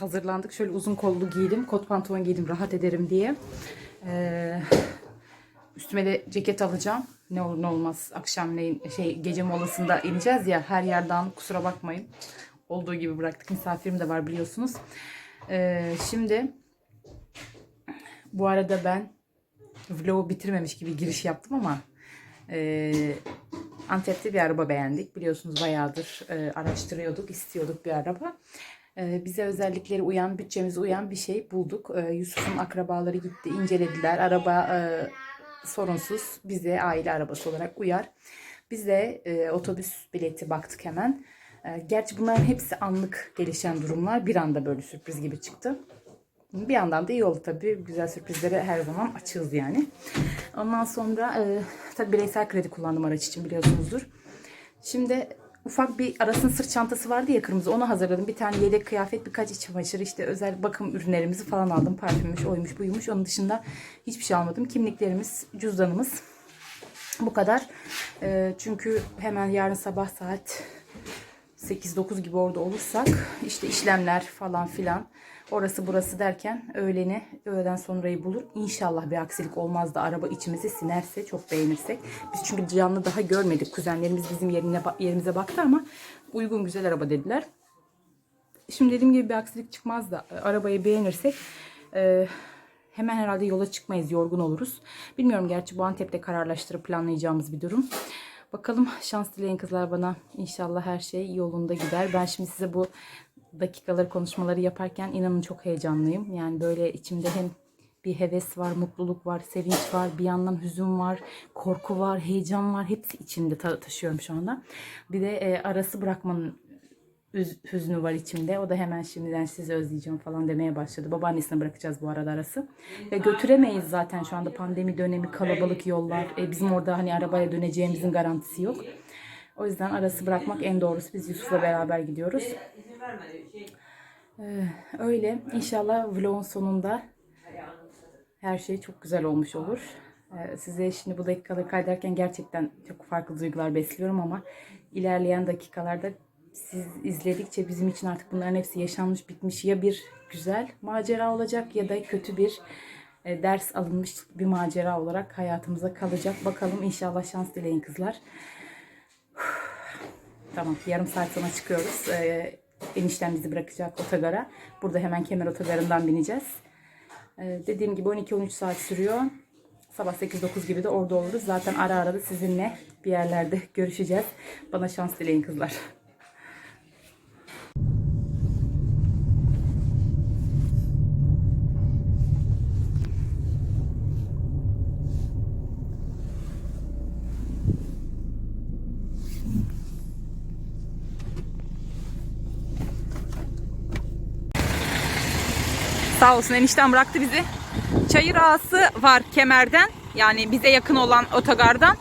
hazırlandık. Şöyle uzun kollu giydim. Kot pantolon giydim rahat ederim diye. Ee, üstüme de ceket alacağım. Ne olur ne olmaz akşamleyin şey gece molasında ineceğiz ya her yerden kusura bakmayın. Olduğu gibi bıraktık. Misafirim de var biliyorsunuz. Ee, şimdi bu arada ben vlogu bitirmemiş gibi giriş yaptım ama e, Antep'te bir araba beğendik. Biliyorsunuz bayağıdır e, araştırıyorduk, istiyorduk bir araba. E, bize özellikleri uyan, bütçemize uyan bir şey bulduk. E, Yusuf'un akrabaları gitti, incelediler. Araba e, sorunsuz bize aile arabası olarak uyar. Biz de e, otobüs bileti baktık hemen. E, gerçi bunların hepsi anlık gelişen durumlar. Bir anda böyle sürpriz gibi çıktı. Bir yandan da iyi oldu tabii. Güzel sürprizlere her zaman açığız yani. Ondan sonra e, tabii bireysel kredi kullandım araç için biliyorsunuzdur. Şimdi ufak bir Aras'ın sırt çantası vardı ya kırmızı onu hazırladım. Bir tane yedek kıyafet birkaç iç çamaşır işte özel bakım ürünlerimizi falan aldım. Parfümmüş oymuş buymuş. Onun dışında hiçbir şey almadım. Kimliklerimiz cüzdanımız bu kadar. E, çünkü hemen yarın sabah saat 8-9 gibi orada olursak işte işlemler falan filan orası burası derken öğleni öğleden sonrayı bulur. İnşallah bir aksilik olmaz da araba içimize sinerse çok beğenirsek. Biz çünkü canlı daha görmedik. Kuzenlerimiz bizim yerine yerimize baktı ama uygun güzel araba dediler. Şimdi dediğim gibi bir aksilik çıkmaz da e, arabayı beğenirsek e, hemen herhalde yola çıkmayız. Yorgun oluruz. Bilmiyorum gerçi bu Antep'te kararlaştırıp planlayacağımız bir durum. Bakalım şans dileyin kızlar bana. İnşallah her şey yolunda gider. Ben şimdi size bu dakikaları konuşmaları yaparken inanın çok heyecanlıyım. Yani böyle içimde hem bir heves var, mutluluk var, sevinç var, bir yandan hüzün var, korku var, heyecan var. Hepsi içimde ta- taşıyorum şu anda. Bir de e, arası bırakmanın hüznü var içimde. O da hemen şimdiden sizi özleyeceğim falan demeye başladı. Babaannesine bırakacağız bu arada arası. Ve götüremeyiz zaten şu anda pandemi dönemi kalabalık yollar. E, bizim orada hani arabaya döneceğimizin garantisi yok. O yüzden arası bırakmak en doğrusu. Biz Yusuf'la beraber gidiyoruz. Ee, öyle. İnşallah vlogun sonunda her şey çok güzel olmuş olur. Ee, size şimdi bu dakikaları kaydederken gerçekten çok farklı duygular besliyorum ama ilerleyen dakikalarda siz izledikçe bizim için artık bunların hepsi yaşanmış bitmiş ya bir güzel macera olacak ya da kötü bir e, ders alınmış bir macera olarak hayatımıza kalacak. Bakalım inşallah şans dileyin kızlar. Tamam yarım saat sonra çıkıyoruz. Ee, enişten bizi bırakacak otogara. Burada hemen Kemer Otogarı'ndan bineceğiz. Ee, dediğim gibi 12-13 saat sürüyor. Sabah 8-9 gibi de orada oluruz. Zaten ara ara da sizinle bir yerlerde görüşeceğiz. Bana şans dileyin kızlar. Sağ olsun enişten bıraktı bizi. Çayır ağası var kemerden. Yani bize yakın olan otogardan.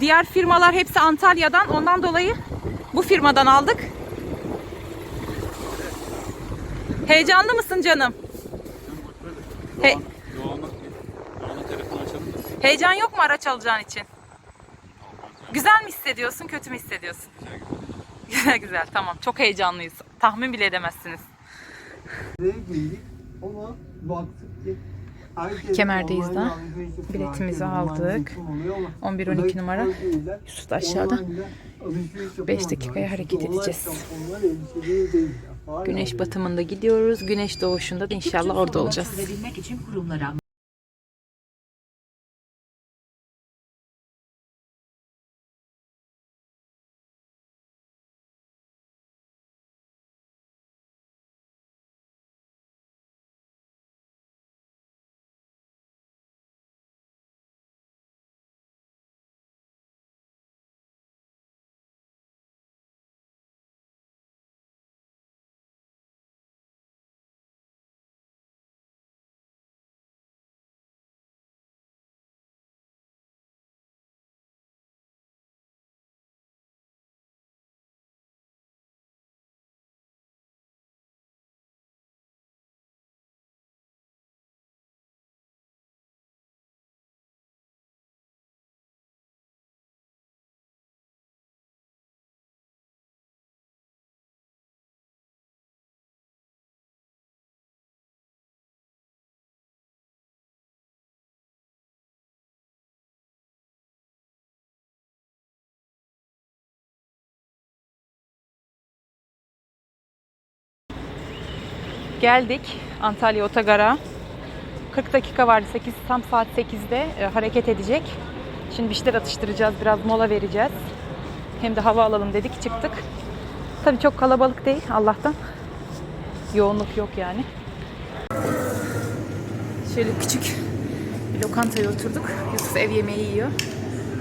Diğer firmalar hepsi Antalya'dan. Ondan dolayı bu firmadan aldık. Heyecanlı mısın canım? He- heyecan yok mu araç alacağın için? Güzel mi hissediyorsun, kötü mü hissediyorsun? Güzel güzel, tamam. Çok heyecanlıyız. Tahmin bile edemezsiniz. Ama baktık ki herkes Kemerdeyiz yapıyor. Biletimizi aldık. eğitim oluyor ama 11-12 özellikle numara. Yusuf da aşağıda. online'da alışveriş yapamazlar. 5 dakikaya hareket edeceğiz. Güneş batımında gidiyoruz. Güneş doğuşunda da inşallah orada olacağız. Geldik Antalya Otogar'a. 40 dakika vardı. 8 tam saat 8'de e, hareket edecek. Şimdi bir şeyler atıştıracağız. Biraz mola vereceğiz. Hem de hava alalım dedik. Çıktık. Tabii çok kalabalık değil Allah'tan. Yoğunluk yok yani. Şöyle küçük bir lokantaya oturduk. Yusuf ev yemeği yiyor.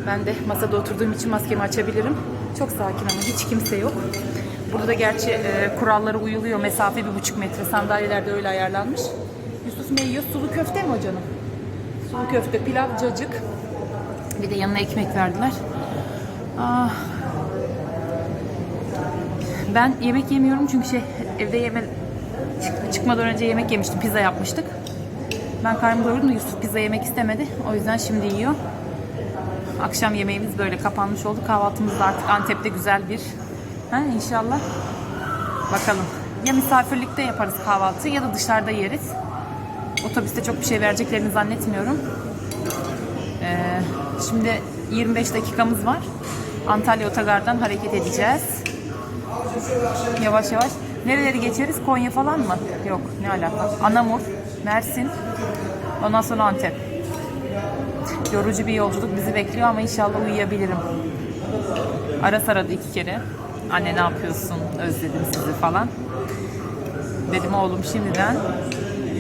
Ben de masada oturduğum için maskemi açabilirim. Çok sakin ama hiç kimse yok. Burada da gerçi e, kurallara uyuluyor. Mesafe bir buçuk metre. Sandalyeler de öyle ayarlanmış. Yusuf ne yiyor? Sulu köfte mi o canım? Sulu köfte, pilav, cacık. Bir de yanına ekmek verdiler. Ah. Ben yemek yemiyorum çünkü şey evde yeme çık- çıkmadan önce yemek yemiştim. Pizza yapmıştık. Ben karnımı doyurdum da Yusuf pizza yemek istemedi. O yüzden şimdi yiyor. Akşam yemeğimiz böyle kapanmış oldu. Kahvaltımız da artık Antep'te güzel bir. Ha, inşallah. Bakalım. Ya misafirlikte yaparız kahvaltı ya da dışarıda yeriz. Otobüste çok bir şey vereceklerini zannetmiyorum. Ee, şimdi 25 dakikamız var. Antalya Otogar'dan hareket edeceğiz. Yavaş yavaş. Nereleri geçeriz? Konya falan mı? Yok ne alaka. Anamur, Mersin, ondan sonra Antep. Yorucu bir yolculuk bizi bekliyor ama inşallah uyuyabilirim. Aras aradı iki kere. Anne ne yapıyorsun? Özledim sizi falan. Dedim oğlum şimdiden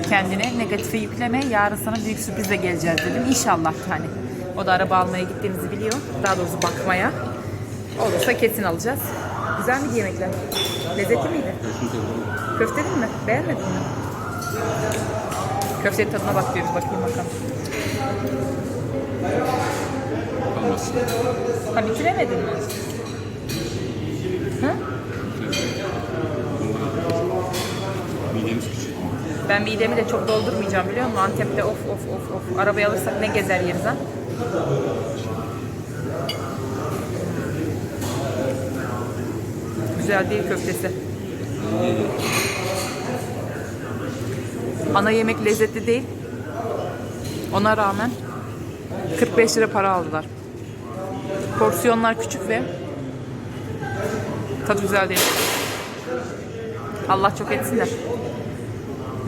kendine negatife yükleme. Yarın sana büyük sürprizle geleceğiz dedim. İnşallah hani. O da araba almaya gittiğimizi biliyor. Daha doğrusu bakmaya. Olursa kesin alacağız. Güzel miydi yemekler? Lezzetli miydi? Köfteli mi? Beğenmedin mi? Köftenin tadına bak diyoruz. Bakayım bakalım. Ha bitiremedin mi? Ben midemi de çok doldurmayacağım biliyor musun? Antep'te of of of of. Arabayı alırsak ne gezer yeriz ha? Güzel değil köftesi. Ana yemek lezzetli değil. Ona rağmen 45 lira para aldılar. Porsiyonlar küçük ve tadı güzel değil. Allah çok etsin de.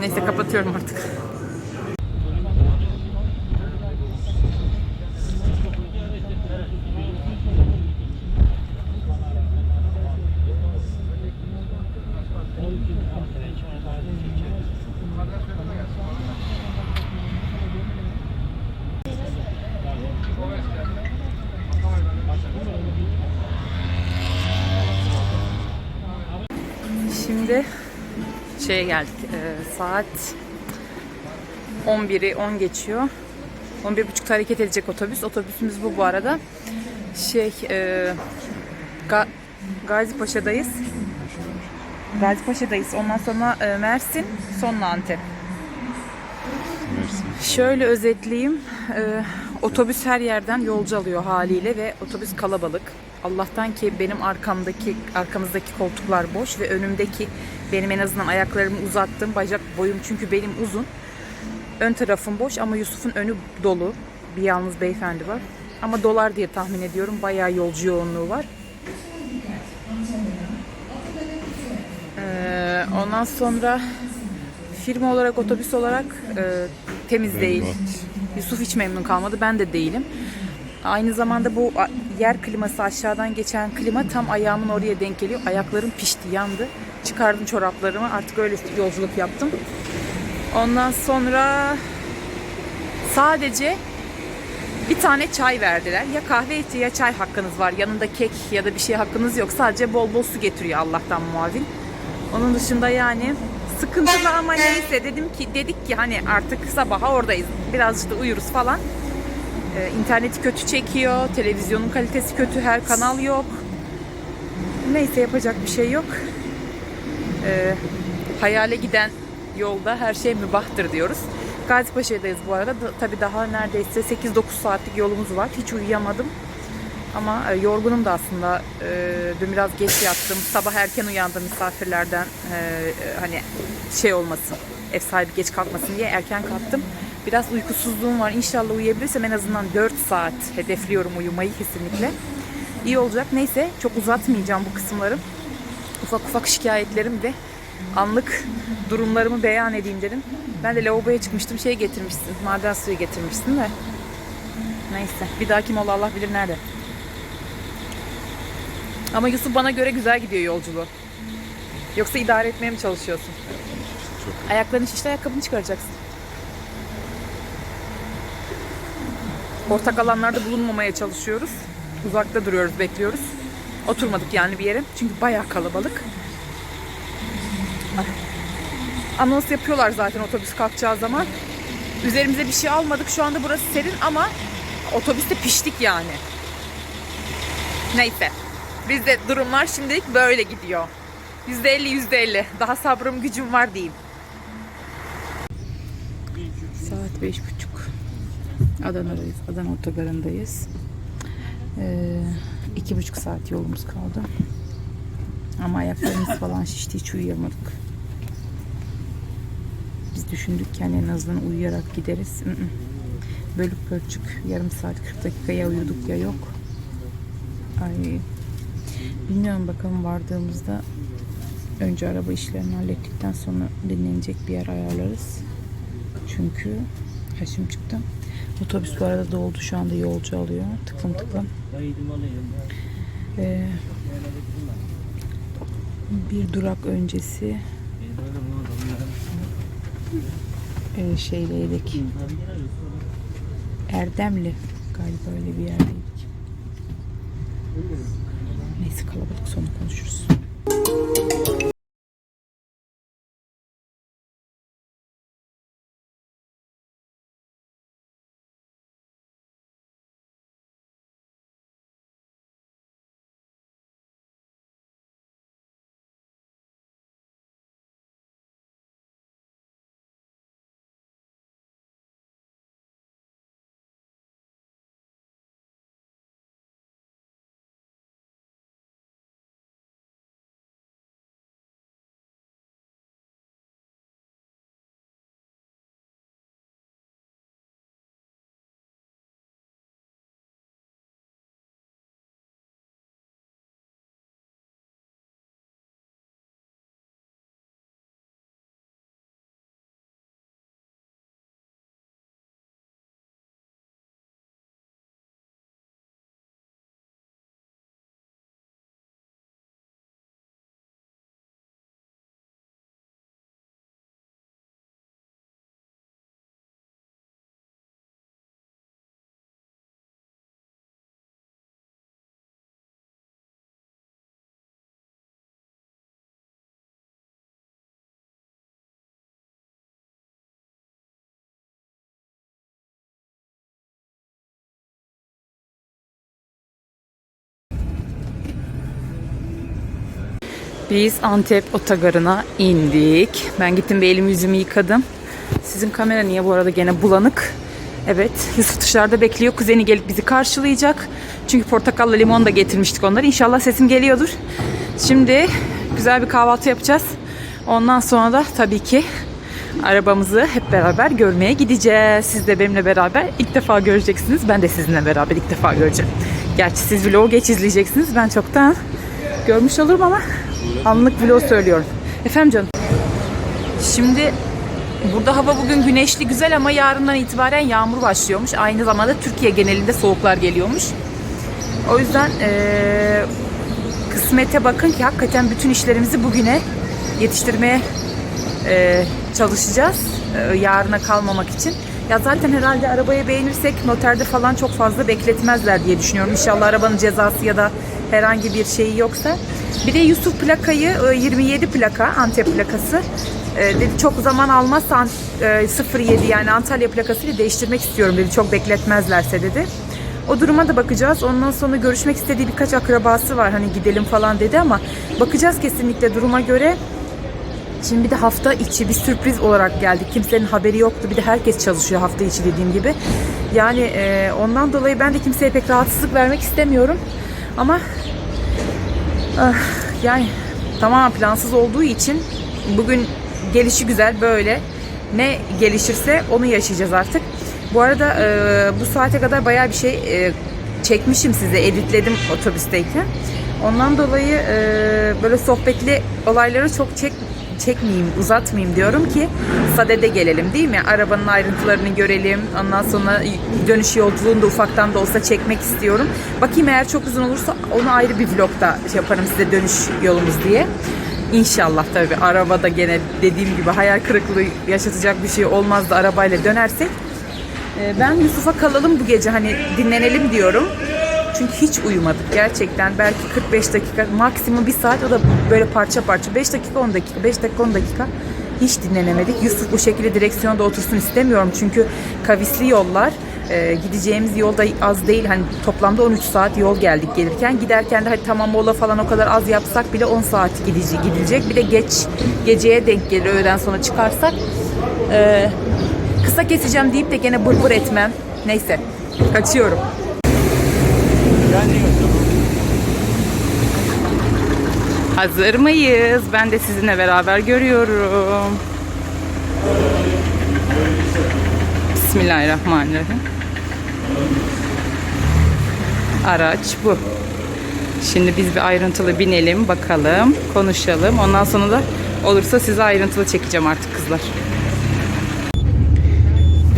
Neyse kapatıyorum artık. Şimdi şeye geldik. E, saat 11'i 10 geçiyor. 11.30'da hareket edecek otobüs. Otobüsümüz bu bu arada. Şey, e, Ga- Gazi Paşa'dayız. Gazi Paşa'dayız. Ondan sonra e, Mersin, sonra Antep. Mersin. Şöyle özetleyeyim. Ee, otobüs her yerden yolcu alıyor haliyle ve otobüs kalabalık. Allah'tan ki benim arkamdaki arkamızdaki koltuklar boş ve önümdeki benim en azından ayaklarımı uzattığım bacak boyum çünkü benim uzun. Ön tarafım boş ama Yusuf'un önü dolu. Bir yalnız beyefendi var. Ama dolar diye tahmin ediyorum. Bayağı yolcu yoğunluğu var. Ee, ondan sonra firma olarak otobüs olarak e, temiz değil. Yusuf hiç memnun kalmadı. Ben de değilim. Aynı zamanda bu yer kliması aşağıdan geçen klima tam ayağımın oraya denk geliyor. Ayaklarım pişti, yandı. Çıkardım çoraplarımı. Artık öyle yolculuk yaptım. Ondan sonra sadece bir tane çay verdiler. Ya kahve içti ya çay hakkınız var. Yanında kek ya da bir şey hakkınız yok. Sadece bol bol su getiriyor Allah'tan muavin. Onun dışında yani sıkıntılı ama neyse dedim ki dedik ki hani artık sabaha oradayız. Birazcık da uyuruz falan. Ee, interneti kötü çekiyor. Televizyonun kalitesi kötü. Her kanal yok. Neyse yapacak bir şey yok. Ee, hayale giden yolda her şey mübahtır diyoruz. Gazipaşa'dayız bu arada. Da, tabii daha neredeyse 8-9 saatlik yolumuz var. Hiç uyuyamadım. Ama e, yorgunum da aslında. E, dün biraz geç yattım. Sabah erken uyandım misafirlerden. E, e, hani şey olmasın. Ev sahibi geç kalkmasın diye erken kalktım. Biraz uykusuzluğum var. İnşallah uyuyabilirsem en azından 4 saat hedefliyorum uyumayı kesinlikle. İyi olacak. Neyse çok uzatmayacağım bu kısımları. Ufak ufak şikayetlerim de anlık durumlarımı beyan edeyim dedim. Ben de lavaboya çıkmıştım. Şey getirmişsin. Maden suyu getirmişsin de. Neyse. Bir dahaki mola Allah bilir nerede. Ama Yusuf bana göre güzel gidiyor yolculuğu. Yoksa idare etmeye mi çalışıyorsun? Ayaklarını şişti ayakkabını çıkaracaksın. Ortak alanlarda bulunmamaya çalışıyoruz. Uzakta duruyoruz, bekliyoruz. Oturmadık yani bir yere. Çünkü bayağı kalabalık. Anons yapıyorlar zaten otobüs kalkacağı zaman. Üzerimize bir şey almadık. Şu anda burası serin ama otobüste piştik yani. Neyse. Bizde durumlar şimdilik böyle gidiyor. %50 %50. Daha sabrım gücüm var diyeyim. Saat beş buçuk. Adana'dayız. Adana otogarındayız. Ee, iki buçuk saat yolumuz kaldı. Ama ayaklarımız falan şişti hiç uyuyamadık. Biz düşündük ki hani en azından uyuyarak gideriz. Bölük pörçük yarım saat 40 dakika ya uyuduk ya yok. Ay bilmiyorum bakalım vardığımızda önce araba işlerini hallettikten sonra dinlenecek bir yer ayarlarız. Çünkü haşim çıktı. Otobüs bu arada doldu şu anda yolcu alıyor. Tıklım tıklım. Ee, bir durak öncesi e, şeyleydik. Erdemli galiba öyle bir yerdeydik. Neyse kalabalık sonra konuşuruz. Biz Antep otogarına indik. Ben gittim bir elimi yüzümü yıkadım. Sizin kamera niye bu arada gene bulanık? Evet, Yusuf dışarıda bekliyor. Kuzeni gelip bizi karşılayacak. Çünkü portakalla limon da getirmiştik onları. İnşallah sesim geliyordur. Şimdi güzel bir kahvaltı yapacağız. Ondan sonra da tabii ki arabamızı hep beraber görmeye gideceğiz. Siz de benimle beraber ilk defa göreceksiniz. Ben de sizinle beraber ilk defa göreceğim. Gerçi siz vlogu geç izleyeceksiniz. Ben çoktan görmüş olurum ama anlık vlog söylüyorum. Efendim canım. Şimdi burada hava bugün güneşli güzel ama yarından itibaren yağmur başlıyormuş. Aynı zamanda Türkiye genelinde soğuklar geliyormuş. O yüzden eee, kısmete bakın ki hakikaten bütün işlerimizi bugüne yetiştirmeye eee, çalışacağız. Eee, yarına kalmamak için. Ya zaten herhalde arabayı beğenirsek noterde falan çok fazla bekletmezler diye düşünüyorum. İnşallah arabanın cezası ya da herhangi bir şeyi yoksa. Bir de Yusuf plakayı e, 27 plaka Antep plakası e, dedi çok zaman almazsa Ant- e, 07 yani Antalya plakasıyla değiştirmek istiyorum dedi. Çok bekletmezlerse dedi. O duruma da bakacağız. Ondan sonra görüşmek istediği birkaç akrabası var. Hani gidelim falan dedi ama bakacağız kesinlikle duruma göre. Şimdi bir de hafta içi bir sürpriz olarak geldik. Kimsenin haberi yoktu. Bir de herkes çalışıyor hafta içi dediğim gibi. Yani e, ondan dolayı ben de kimseye pek rahatsızlık vermek istemiyorum. Ama ah, yani tamamen plansız olduğu için bugün gelişi güzel böyle. Ne gelişirse onu yaşayacağız artık. Bu arada e, bu saate kadar bayağı bir şey e, çekmişim size. Editledim otobüsteyken. Ondan dolayı e, böyle sohbetli olayları çok çek çekmeyeyim, uzatmayayım diyorum ki sadede gelelim değil mi? Arabanın ayrıntılarını görelim. Ondan sonra dönüş yolculuğunu da ufaktan da olsa çekmek istiyorum. Bakayım eğer çok uzun olursa onu ayrı bir vlogda şey yaparım size dönüş yolumuz diye. İnşallah tabii arabada gene dediğim gibi hayal kırıklığı yaşatacak bir şey olmaz da arabayla dönersek. Ee, Ben Yusuf'a kalalım bu gece hani dinlenelim diyorum. Çünkü hiç uyumadık gerçekten. Belki 45 dakika maksimum bir saat o da böyle parça parça. 5 dakika 10 dakika 5 dakika 10 dakika hiç dinlenemedik. Yusuf bu şekilde direksiyonda otursun istemiyorum. Çünkü kavisli yollar. Ee, gideceğimiz yolda az değil. Hani toplamda 13 saat yol geldik gelirken. Giderken de hadi tamam mola falan o kadar az yapsak bile 10 saat gidici, gidilecek. Bir de geç geceye denk gelir öğleden sonra çıkarsak. Ee, kısa keseceğim deyip de gene bır bır etmem. Neyse kaçıyorum. Hazır mıyız? Ben de sizinle beraber görüyorum. Bismillahirrahmanirrahim. Araç bu. Şimdi biz bir ayrıntılı binelim, bakalım, konuşalım. Ondan sonra da olursa size ayrıntılı çekeceğim artık kızlar.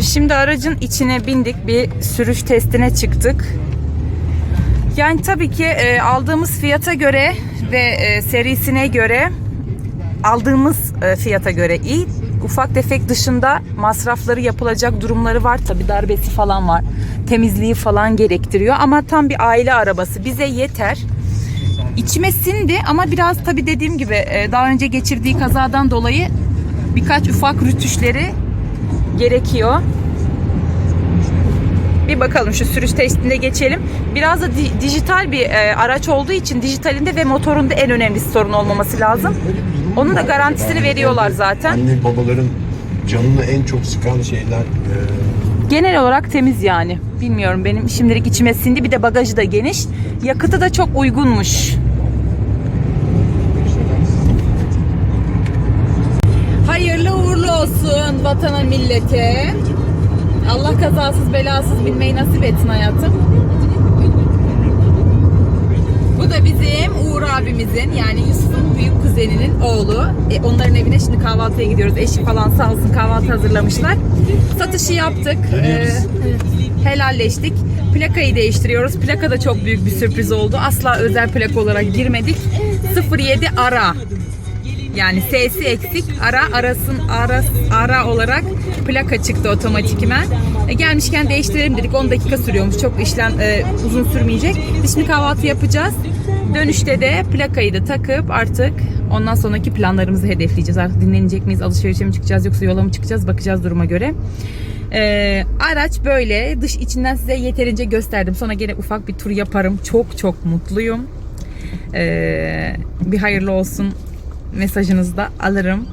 Şimdi aracın içine bindik. Bir sürüş testine çıktık. Yani tabii ki e, aldığımız fiyata göre ve e, serisine göre aldığımız e, fiyata göre iyi. Ufak tefek dışında masrafları yapılacak durumları var. Tabii darbesi falan var. Temizliği falan gerektiriyor ama tam bir aile arabası bize yeter. İçime sindi ama biraz tabii dediğim gibi e, daha önce geçirdiği kazadan dolayı birkaç ufak rütüşleri gerekiyor. Bir bakalım şu sürüş testinde geçelim. Biraz da di- dijital bir e, araç olduğu için dijitalinde ve motorunda en önemlisi sorun olmaması lazım. Onun da garantisini veriyorlar zaten. Anne babaların canını en çok sıkan şeyler e, Genel olarak temiz yani. Bilmiyorum benim şimdilik içime sindi. Bir de bagajı da geniş. Yakıtı da çok uygunmuş. Hayırlı uğurlu olsun vatana millete. Allah kazasız belasız binmeyi nasip etsin hayatım. Bu da bizim Uğur abimizin yani Yusuf'un büyük kuzeninin oğlu. E, onların evine şimdi kahvaltıya gidiyoruz. Eşi falan sağ olsun kahvaltı hazırlamışlar. Satışı yaptık. E, helalleştik. Plakayı değiştiriyoruz. Plaka da çok büyük bir sürpriz oldu. Asla özel plaka olarak girmedik. 07 ara. Yani S'si eksik. Ara arasın ara ara olarak plaka çıktı otomatikmen. E, gelmişken değiştirelim dedik. 10 dakika sürüyormuş. Çok işlem e, uzun sürmeyecek. Biz şimdi kahvaltı yapacağız. Dönüşte de plakayı da takıp artık ondan sonraki planlarımızı hedefleyeceğiz. Artık dinlenecek miyiz? Alışverişe mi çıkacağız yoksa yola mı çıkacağız? Bakacağız duruma göre. Ee, araç böyle dış içinden size yeterince gösterdim. Sonra gene ufak bir tur yaparım. Çok çok mutluyum. Ee, bir hayırlı olsun mesajınızı da alırım.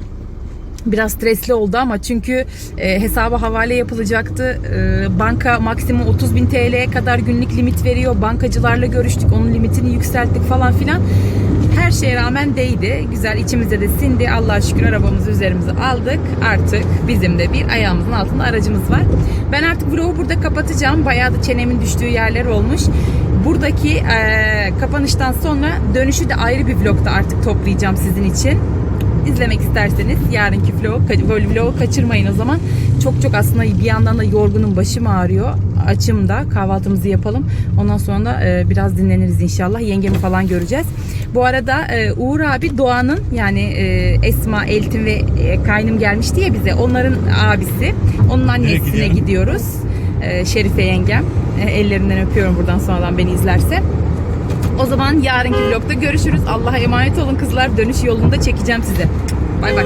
Biraz stresli oldu ama çünkü e, hesaba havale yapılacaktı. E, banka maksimum 30 bin TL'ye kadar günlük limit veriyor. Bankacılarla görüştük. Onun limitini yükselttik falan filan. Her şeye rağmen değdi. Güzel içimize de sindi. Allah'a şükür arabamızı üzerimize aldık. Artık bizim de bir ayağımızın altında aracımız var. Ben artık vlogu burada kapatacağım. Bayağı da çenemin düştüğü yerler olmuş. Buradaki e, kapanıştan sonra dönüşü de ayrı bir vlogda artık toplayacağım sizin için izlemek isterseniz yarınki vlog, vlogu kaçırmayın o zaman. Çok çok aslında bir yandan da yorgunum başım ağrıyor. Açım da kahvaltımızı yapalım. Ondan sonra da e, biraz dinleniriz inşallah. Yengemi falan göreceğiz. Bu arada e, Uğur abi Doğan'ın yani e, Esma, Eltin ve e, kaynım gelmişti ya bize. Onların abisi. Onun annesine gidiyoruz. E, Şerife yengem. E, ellerinden öpüyorum buradan sonradan beni izlerse. O zaman yarınki vlogda görüşürüz. Allah'a emanet olun kızlar. Dönüş yolunda çekeceğim size. Bay bay.